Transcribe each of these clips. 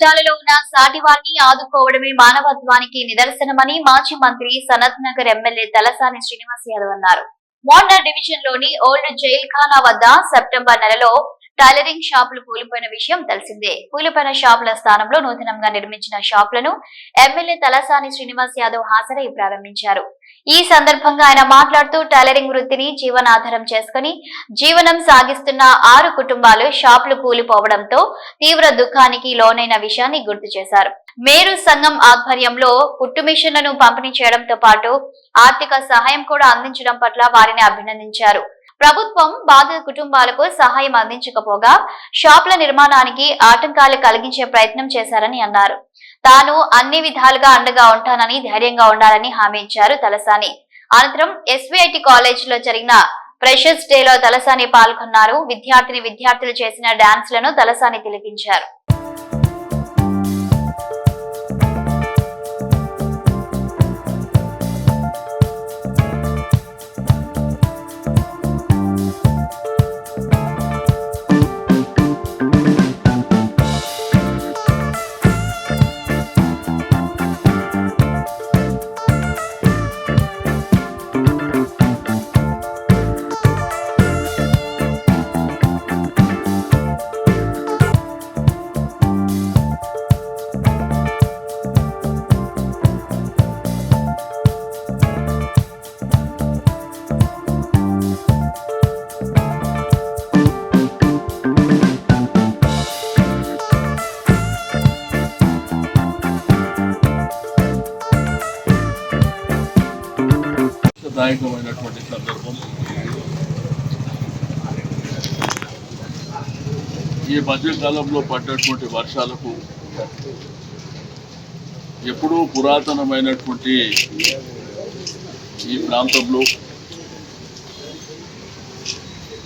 కష్టాలలో ఉన్న సాటి వారిని ఆదుకోవడమే మానవత్వానికి నిదర్శనమని మాజీ మంత్రి సనత్ నగర్ ఎమ్మెల్యే తలసాని శ్రీనివాస్ యాదవ్ అన్నారు. మోండా డివిజన్లోని ఓల్డ్ జైల్ ఖానా వద్ద సెప్టెంబర్ నెలలో టైలరింగ్ షాపులు కూలిపోయిన విషయం తెలిసిందే. కూలిపోయిన షాపుల స్థానంలో నూతనంగా నిర్మించిన షాపులను ఎమ్మెల్యే తలసాని శ్రీనివాస్ యాదవ్ హాజరై ప్రారంభించారు. ఈ సందర్భంగా ఆయన మాట్లాడుతూ టైలరింగ్ వృత్తిని జీవనాధారం చేసుకుని జీవనం సాగిస్తున్న ఆరు కుటుంబాలు షాపులు కూలిపోవడంతో తీవ్ర దుఃఖానికి లోనైన విషయాన్ని గుర్తు చేశారు. మేరు సంఘం ఆధ్వర్యంలో కుట్టు మిషన్లను పంపిణీ చేయడంతో పాటు ఆర్థిక సహాయం కూడా అందించడం పట్ల వారిని అభినందించారు. ప్రభుత్వం బాధిత కుటుంబాలకు సహాయం అందించకపోగా షాపుల నిర్మాణానికి ఆటంకాలు కలిగించే ప్రయత్నం చేశారని అన్నారు. తాను అన్ని విధాలుగా అండగా ఉంటానని ధైర్యంగా ఉండాలని హామీ ఇచ్చారు తలసాని. అనంతరం ఎస్వీఐటి కాలేజ్లో జరిగిన ఫ్రెషర్స్ డేలో తలసాని పాల్గొన్నారు. విద్యార్థిని విద్యార్థులు చేసిన డాన్స్లను తలసాని తిలకించారు. నిర్ణాయకమైనటువంటి సందర్భం. ఈ మధ్యకాలంలో పడ్డటువంటి వర్షాలకు ఎప్పుడూ పురాతనమైనటువంటి ఈ ప్రాంతంలో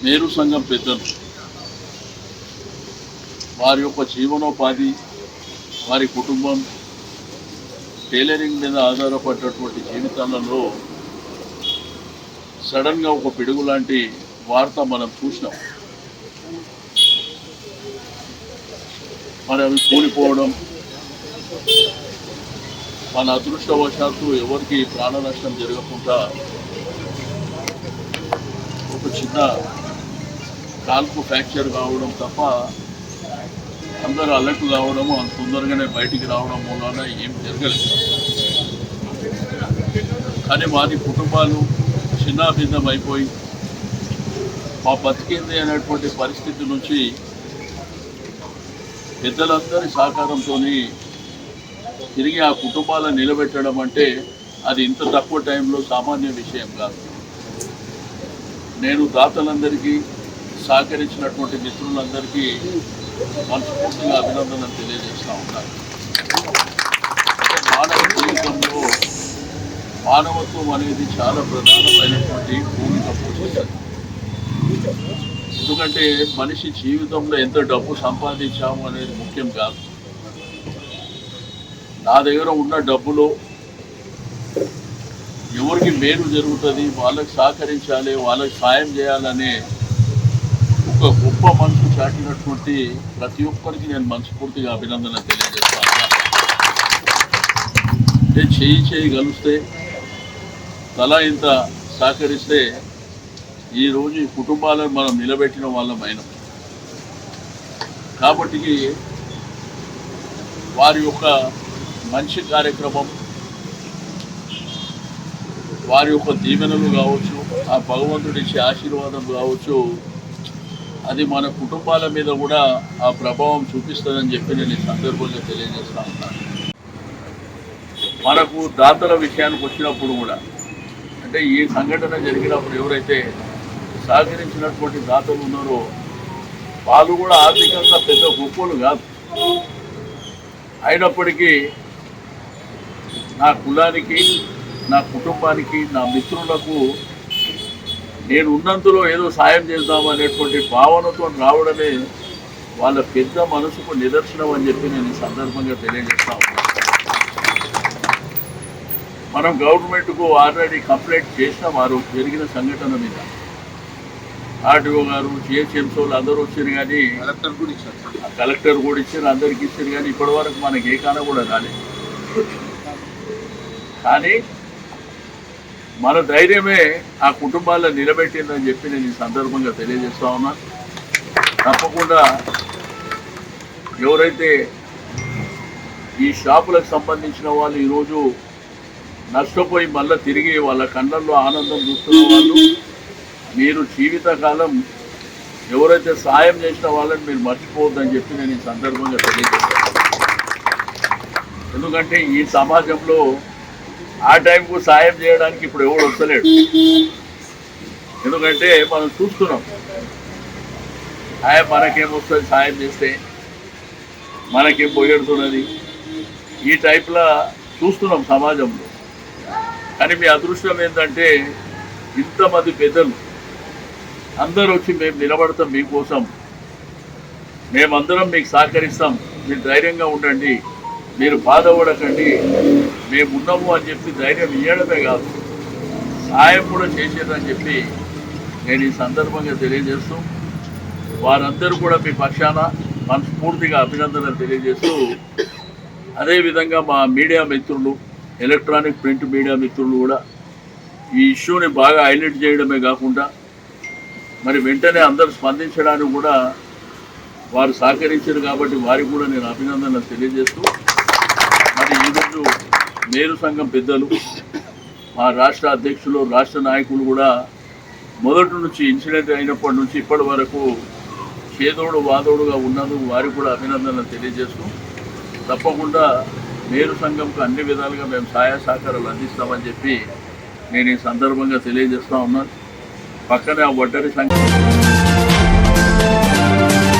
నేరు సంఘం పెద్దలు వారి యొక్క జీవనోపాధి వారి కుటుంబం టైలరింగ్ మీద ఆధారపడ్డటువంటి జీవితాలలో సడన్గా ఒక పిడుగు లాంటి వార్త మనం చూసినాం. మరి అవి కూలిపోవడం మన అదృష్టవశాత్తు ఎవరికి ప్రాణ నష్టం జరగకుండా ఒక చిన్న కాల్పు ఫ్రాక్చర్ కావడం తప్ప అందరూ అలర్ట్ కావడము అంత తొందరగానే బయటికి రావడం మూలాన ఏం జరగలేదు. కానీ వారి కుటుంబాలు చిన్నాభిన్నం అయిపోయి మా బతికింది అనేటువంటి పరిస్థితి నుంచి పెద్దలందరి సహకారంతో తిరిగి ఆ కుటుంబాలను నిలబెట్టడం అంటే అది ఇంత తక్కువ టైంలో సామాన్య విషయం కాదు. నేను దాతలందరికీ సహకరించినటువంటి మిత్రులందరికీ మనస్ఫూర్తిగా అభినందనలు తెలియజేస్తూ ఉన్నాను మానవ జీవితంలో మానవత్వం అనేది చాలా ప్రధానమైనటువంటి భూమిక పోషిస్తుంది ఎందుకంటే మనిషి జీవితంలో ఎంత డబ్బు సంపాదించాము అనేది ముఖ్యం కాదు. నా దగ్గర ఉన్న డబ్బులో ఎవరికి మేలు జరుగుతుంది వాళ్ళకి సహకరించాలి వాళ్ళకి సాయం చేయాలనే ఒక గొప్ప మనసు చాటినటువంటి ప్రతి ఒక్కరికి నేను మనస్ఫూర్తిగా అభినందన తెలియజేస్తాను. అంటే చేయి చేయి కలిస్తే తల ఇంత సహకరిస్తే ఈరోజు ఈ కుటుంబాలను మనం నిలబెట్టిన వాళ్ళమైన కాబట్టి వారి యొక్క మంచి కార్యక్రమం వారి యొక్క దీవెనలు కావచ్చు ఆ భగవంతుడి ఆశీర్వాదం కావచ్చు అది మన కుటుంబాల మీద కూడా ఆ ప్రభావం చూపిస్తుందని చెప్పి నేను ఈ సందర్భంగా తెలియజేస్తా ఉన్నాను. మనకు దాతల విషయానికి వచ్చినప్పుడు కూడా అంటే ఈ సంఘటన జరిగినప్పుడు ఎవరైతే సహకరించినటువంటి దాతలు ఉన్నారో వాళ్ళు కూడా ఆర్థికంగా పెద్ద గొప్పలు కాదు. అయినప్పటికీ నా కులానికి నా కుటుంబానికి నా మిత్రులకు నేను ఉన్నంతలో ఏదో సాయం చేద్దాం అనేటువంటి భావనతో రావడమే వాళ్ళ పెద్ద మనసుకు నిదర్శనం అని చెప్పి నేను ఈ సందర్భంగా తెలియజేస్తా ఉన్నాను మనం గవర్నమెంట్కు ఆల్రెడీ కంప్లైంట్ చేసినాం వారు జరిగిన సంఘటన మీద. ఆర్టీఓ గారు జిహెచ్ఎంసీ వాళ్ళు అందరూ వచ్చారు కానీ కలెక్టర్ కూడా ఇచ్చారు కలెక్టర్ కూడా ఇచ్చారు అందరికి ఇచ్చారు కానీ ఇప్పటి వరకు మనకి ఏ కాన కూడా రాలేదు. కానీ మన ధైర్యమే ఆ కుటుంబాల్లో నిలబెట్టిందని చెప్పి నేను ఈ సందర్భంగా తెలియజేస్తా ఉన్నా. తప్పకుండా ఎవరైతే ఈ షాపులకు సంబంధించిన వాళ్ళు ఈరోజు నష్టపోయి మళ్ళీ తిరిగి వాళ్ళ కళ్ళల్లో ఆనందం చూస్తున్న వాళ్ళు మీరు జీవితకాలం ఎవరైతే సాయం చేసిన వాళ్ళని మీరు మర్చిపోవద్దని చెప్పి నేను ఈ సందర్భంగా తెలియజేస్తాను. ఎందుకంటే ఈ సమాజంలో ఆ టైంకు సాయం చేయడానికి ఇప్పుడు ఎవడు వస్తలేడు. ఎందుకంటే మనం చూస్తున్నాం. ఆయన మనకేం వస్తుంది సాయం చేస్తే? మనకేం పొగెడుతున్నది ఈ టైప్లో చూస్తున్నాం సమాజంలో. కానీ మీ అదృష్టం ఏంటంటే ఇంతమంది పెద్దలు అందరూ వచ్చి మేము నిలబడతాం మీకోసం. మేమందరం మీకు సహకరిస్తాం. మీరు ధైర్యంగా ఉండండి. మీరు బాధపడకండి. మేము ఉన్నాము అని చెప్పి ధైర్యం ఇవ్వడమే కాదు సాయం కూడా చేసేదని చెప్పి నేను ఈ సందర్భంగా తెలియజేస్తూ వారందరూ కూడా మీ పక్షాన మనస్ఫూర్తిగా అభినందనలు తెలియజేస్తూ అదేవిధంగా మా మీడియా మిత్రులు ఎలక్ట్రానిక్ ప్రింట్ మీడియా మిత్రులు కూడా ఈ ఇష్యూని బాగా హైలైట్ చేయడమే కాకుండా మరి వెంటనే అందరూ స్పందించడానికి కూడా వారు సహకరించారు కాబట్టి వారికి కూడా నేను అభినందనలు తెలియజేస్తూ మరి ఈరోజు మేరు సంఘం పెద్దలు మా రాష్ట్ర అధ్యక్షులు రాష్ట్ర నాయకులు కూడా మొదటి నుంచి ఇన్సిడెంట్ అయినప్పటి నుంచి ఇప్పటి వరకు చేదోడు వాదోడుగా ఉన్నందుకు వారికి కూడా అభినందనలు తెలియజేస్తూ తప్పకుండా నేరు సంఘంకు అన్ని విధాలుగా మేము సహాయ సహకారాలు అందిస్తామని చెప్పి నేను ఈ సందర్భంగా తెలియజేస్తా ఉన్నాను పక్కనే ఆ ఒడ్డరి సంఘం